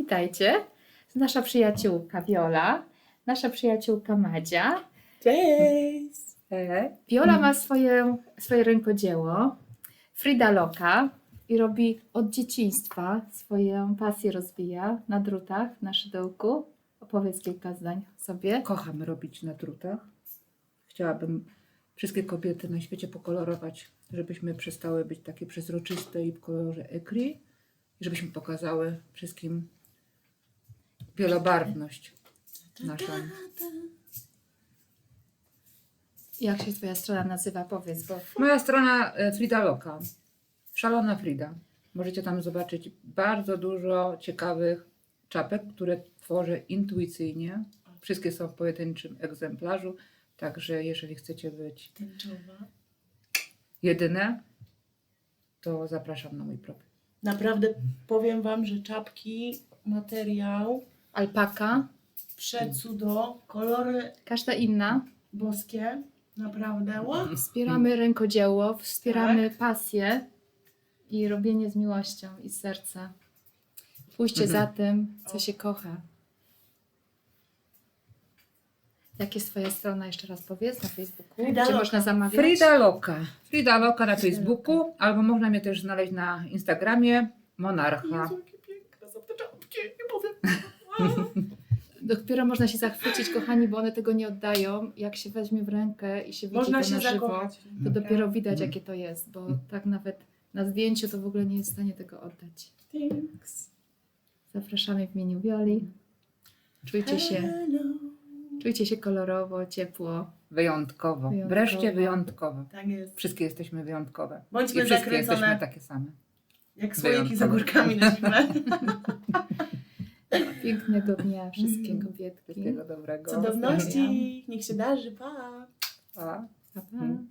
Witajcie. Nasza przyjaciółka Viola, nasza przyjaciółka Madzia. Cześć! E, Viola ma swoje, swoje rękodzieło, Frida Loka i robi od dzieciństwa swoją pasję rozwija na drutach, na szydełku. Opowiedz kilka zdań sobie. Kocham robić na drutach. Chciałabym wszystkie kobiety na świecie pokolorować, żebyśmy przestały być takie przezroczyste i w kolorze ecri. I żebyśmy pokazały wszystkim wielobarwność naszą. Jak się twoja strona nazywa? Powiedz, bo Moja strona e, Frida Loka. Szalona Frida. Możecie tam zobaczyć bardzo dużo ciekawych czapek, które tworzę intuicyjnie. Wszystkie są w pojedynczym egzemplarzu, także jeżeli chcecie być Tęczowa. jedyne, to zapraszam na mój profil. Naprawdę powiem Wam, że czapki, materiał, alpaka, przecudo, kolory każda inna. boskie. Naprawdę. Wspieramy rękodzieło, wspieramy pasję i robienie z miłością i z serca. Pójście Mhm. za tym, co się kocha. Jak jest Twoja strona? Jeszcze raz powiedz na Facebooku. Frida Gdzie Loka. można zamawiać? Frida Loka. Frida Loka na Frida Facebooku, albo można mnie też znaleźć na Instagramie Monarcha. Jezu, jakie piękne są te czapki. Nie powiem. Wow. Dopiero można się zachwycić, kochani, bo one tego nie oddają. Jak się weźmie w rękę i się widzi Można to się na żywo, zakochać. to dopiero widać, Mhm. jakie to jest, bo tak nawet na zdjęciu to w ogóle nie jest w stanie tego oddać. Thanks. Zapraszamy w imieniu Wioli. Czujcie się, Hello. czujcie się kolorowo, ciepło. Wyjątkowo. Wyjątkowo. Wreszcie wyjątkowo. Tak jest. Wszystkie jesteśmy wyjątkowe. Bądźmy I wszystkie zakręcone jesteśmy takie same. jak słoiki z wyjątkowe. ogórkami na zimę. Pięknego dnia wszystkiego, Wietki. Wszystkiego dobrego. Cudowności. Niech się darzy. Pa. Pa. Pa, pa. Mm.